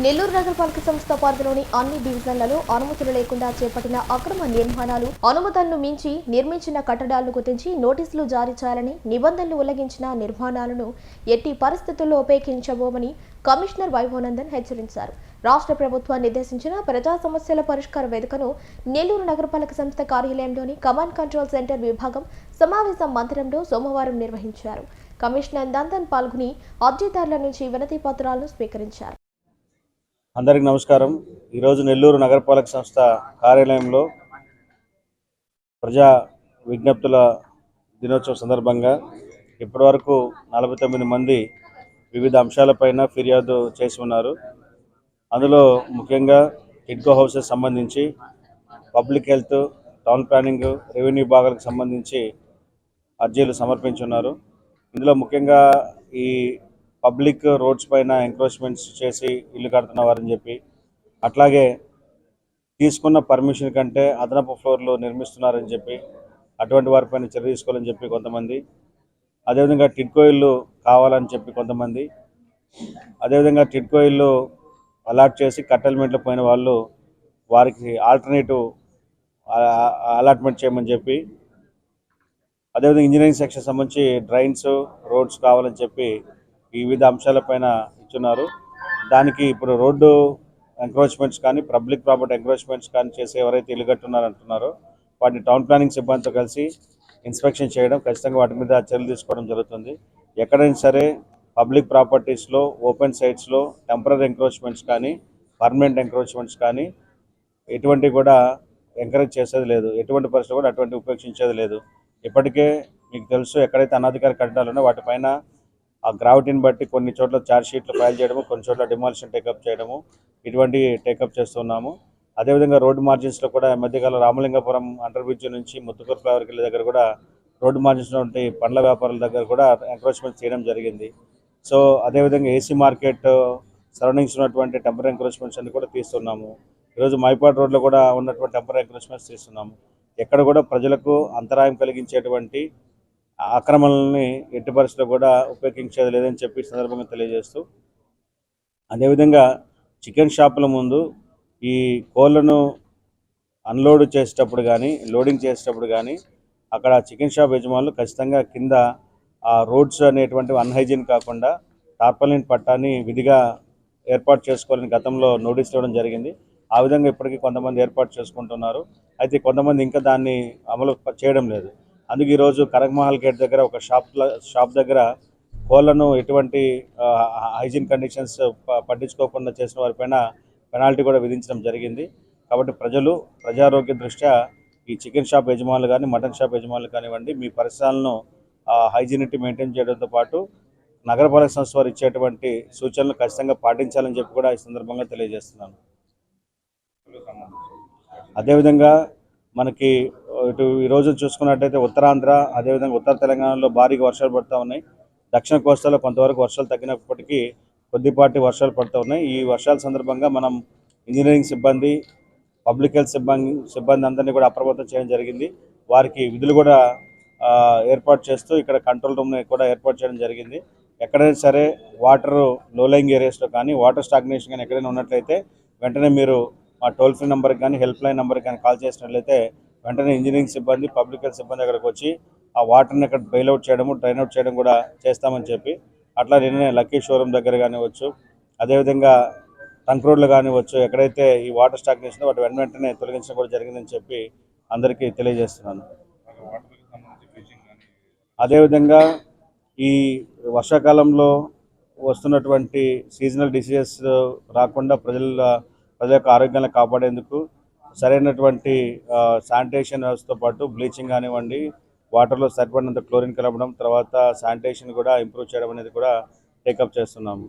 నెల్లూరు నగరపాలక సంస్థ పరిధిలోని అన్ని డివిజన్లలో అనుమతులు లేకుండా చేపట్టిన అక్రమ నిర్మాణాలు అనుమతులను మించి నిర్మించిన కట్టడాలను గుర్తించి నోటీసులు జారీ చేయాలని నిబంధనలు ఉల్లంఘించిన నిర్మాణాలను ఎట్టి పరిస్థితుల్లో ఉపేక్షించబోమని కమిషనర్ వైభవనందన్ హెచ్చరించారు. రాష్ట్ర ప్రభుత్వం నిర్దేశించిన ప్రజా సమస్యల పరిష్కార వేదికను నెల్లూరు నగరపాలక సంస్థ కార్యాలయంలోని కమాండ్ కంట్రోల్ సెంటర్ విభాగం సమావేశ మందిరంలో సోమవారం నిర్వహించారు. కమిషనర్ నందన్ పాల్గొని అర్జీదారుల నుంచి వినతి పత్రాలను స్వీకరించారు. అందరికి నమస్కారం. ఈరోజు నెల్లూరు నగరపాలక సంస్థ కార్యాలయంలో ప్రజా విజ్ఞప్తుల దినోత్సవం సందర్భంగా ఇప్పటివరకు నలభై తొమ్మిది మంది వివిధ అంశాలపైన ఫిర్యాదు చేసి ఉన్నారు. అందులో ముఖ్యంగా కిడ్కో హౌసెస్ సంబంధించి public health town planning revenue భాగాలకు సంబంధించి అర్జీలు సమర్పించున్నారు. ఇందులో ముఖ్యంగా ఈ పబ్లిక్ రోడ్స్ పైన ఎంక్రోచ్మెంట్స్ చేసి ఇల్లు కడుతున్నవారని చెప్పి అట్లాగే తీసుకున్న పర్మిషన్ కంటే అదనపు ఫ్లోర్లు నిర్మిస్తున్నారని చెప్పి అటువంటి వారిపైన చర్య తీసుకోవాలని చెప్పి కొంతమంది అదేవిధంగా టిడ్కో ఇల్లు కావాలని చెప్పి కొంతమంది అదేవిధంగా టిడ్కో ఇల్లు అలాట్ చేసి కట్టెల్మెంట్లు పోయిన వాళ్ళు వారికి ఆల్టర్నేటివ్ అలాట్మెంట్ చేయమని చెప్పి అదేవిధంగా ఇంజనీరింగ్ సెక్షన్ సంబంధించి డ్రైన్స్ రోడ్స్ కావాలని చెప్పి వివిధ అంశాలపైన ఇచ్చున్నారు. దానికి ఇప్పుడు రోడ్డు ఎంక్రోచ్మెంట్స్ కానీ పబ్లిక్ ప్రాపర్టీ ఎంక్రోచ్మెంట్స్ కానీ చేసి ఎవరైతే ఇల్లు అంటున్నారో వాటిని టౌన్ ప్లానింగ్ సిబ్బందితో కలిసి ఇన్స్పెక్షన్ చేయడం ఖచ్చితంగా వాటి మీద చర్యలు తీసుకోవడం జరుగుతుంది. ఎక్కడైనా సరే పబ్లిక్ ప్రాపర్టీస్లో ఓపెన్ సైట్స్లో టెంపరీ ఎంక్రోచ్మెంట్స్ కానీ పర్మనెంట్ ఎంక్రోచ్మెంట్స్ కానీ ఎటువంటి కూడా ఎంకరేజ్ చేసేది లేదు. ఎటువంటి పరిస్థితి కూడా అటువంటి ఉపేక్షించేది లేదు. ఇప్పటికే మీకు తెలుసు ఎక్కడైతే అనాధికార కట్టడాలు ఉన్నాయో వాటిపైన ఆ గ్రావిటీని బట్టి కొన్ని చోట్ల ఛార్జ్ షీట్లు ఫైల్ చేయడము కొన్ని చోట్ల డిమాలిషన్ టేకప్ చేయడము ఇటువంటి టేకప్ చేస్తున్నాము. అదేవిధంగా రోడ్డు మార్జిన్స్లో కూడా మధ్యకాలం రామలింగపురం అండర్ బ్రిడ్జ్ నుంచి ముత్తుకూరు ఫ్లవర్ కిల్ దగ్గర కూడా రోడ్డు మార్జిన్స్ ఉంటే పండ్ల వ్యాపారుల దగ్గర కూడా ఎంక్రోచ్మెంట్ చేయడం జరిగింది. సో అదేవిధంగా ఏసీ మార్కెట్ సరౌండింగ్స్ ఉన్నటువంటి టెంపరీ ఎంక్రోచ్మెంట్స్ అన్ని కూడా తీస్తున్నాము. ఈరోజు మైపాడ్ రోడ్లో కూడా ఉన్నటువంటి టెంపరీ ఎంక్రోచ్మెంట్స్ తీస్తున్నాము. ఎక్కడ కూడా ప్రజలకు అంతరాయం కలిగించేటువంటి ఆక్రమణల్ని ఎట్టి పరిస్థితుల్లో కూడా ఉపయోగించేది లేదని చెప్పి సందర్భంగా తెలియజేస్తూ అదేవిధంగా చికెన్ షాపుల ముందు ఈ కోళ్ళను అన్లోడ్ చేసేటప్పుడు కానీ లోడింగ్ చేసేటప్పుడు కానీ అక్కడ చికెన్ షాప్ యజమానులు ఖచ్చితంగా కింద ఆ రోడ్స్ అనేటువంటివి అన్హైజీన్ కాకుండా టార్పలిన్ పట్టాన్ని విధిగా ఏర్పాటు చేసుకోవాలని గతంలో నోటీస్ ఇవ్వడం జరిగింది. ఆ విధంగా ఇప్పటికీ కొంతమంది ఏర్పాటు చేసుకుంటున్నారు. అయితే కొంతమంది ఇంకా దాన్ని అమలు చేయడం లేదు. అందుకే ఈరోజు కనకమహల్ గేట్ దగ్గర ఒక షాప్ షాప్ దగ్గర కోళ్ళను ఎటువంటి హైజీన్ కండిషన్స్ పట్టించుకోకుండా చేసిన వారిపైన పెనాల్టీ కూడా విధించడం జరిగింది. కాబట్టి ప్రజలు ప్రజారోగ్య దృష్ట్యా ఈ చికెన్ షాప్ యజమానులు కానీ మటన్ షాప్ యజమానులు కానివ్వండి మీ పరిసరాలను హైజీనిటీ మెయింటైన్ చేయడంతో పాటు నగరపాలక సంస్థ వారు ఇచ్చేటువంటి సూచనలు ఖచ్చితంగా పాటించాలని చెప్పి కూడా ఈ సందర్భంగా తెలియజేస్తున్నాను. అదేవిధంగా మనకి ఇటు ఈ రోజు చూసుకున్నట్టయితే ఉత్తరాంధ్ర అదేవిధంగా ఉత్తర తెలంగాణలో భారీగా వర్షాలు పడుతూ ఉన్నాయి. దక్షిణ కోస్తాలో కొంతవరకు వర్షాలు తగ్గినప్పటికీ కొద్దిపాటి వర్షాలు పడుతూ ఉన్నాయి. ఈ వర్షాల సందర్భంగా మనం ఇంజనీరింగ్ సిబ్బంది పబ్లిక్ హెల్త్ సిబ్బంది సిబ్బంది అందరినీ కూడా అప్రమత్తం చేయడం జరిగింది. వారికి విధులు కూడా ఏర్పాటు చేస్తూ ఇక్కడ కంట్రోల్ రూమ్ని కూడా ఏర్పాటు చేయడం జరిగింది. ఎక్కడైనా సరే వాటర్ లోలైంగ్ ఏరియాస్లో కానీ వాటర్ స్టాగ్నేషన్ కానీ ఎక్కడైనా ఉన్నట్లయితే వెంటనే మీరు మా టోల్ ఫ్రీ నెంబర్కి కానీ హెల్ప్ లైన్ నెంబర్కి కానీ కాల్ చేసినట్లయితే వెంటనే ఇంజనీరింగ్ సిబ్బంది పబ్లిక్ హెల్త్ సిబ్బంది అక్కడికి వచ్చి ఆ వాటర్ని అక్కడ బెయిల్అవుట్ చేయడము డ్రైన్అవుట్ చేయడం కూడా చేస్తామని చెప్పి అట్లా నిన్ననే లక్కీ షోరూమ్ దగ్గర కానివచ్చు అదేవిధంగా ట్రంక్ రోడ్లు కానివచ్చు ఎక్కడైతే ఈ వాటర్ స్టాగ్నేషన్ వాటి వెంట వెంటనే తొలగించడం కూడా జరిగిందని చెప్పి అందరికీ తెలియజేస్తున్నాను. అదేవిధంగా ఈ వర్షాకాలంలో వస్తున్నటువంటి సీజనల్ డిసీజెస్ రాకుండా ప్రజల ప్రజల యొక్క ఆరోగ్యాన్ని కాపాడేందుకు సరైనటువంటి శానిటేషన్ వ్యవస్థతో పాటు బ్లీచింగ్ కానివ్వండి వాటర్లో సరిపడినంత క్లోరిన్ కలపడం తర్వాత శానిటేషన్ కూడా ఇంప్రూవ్ చేయడం అనేది కూడా టేకప్ చేస్తున్నాము.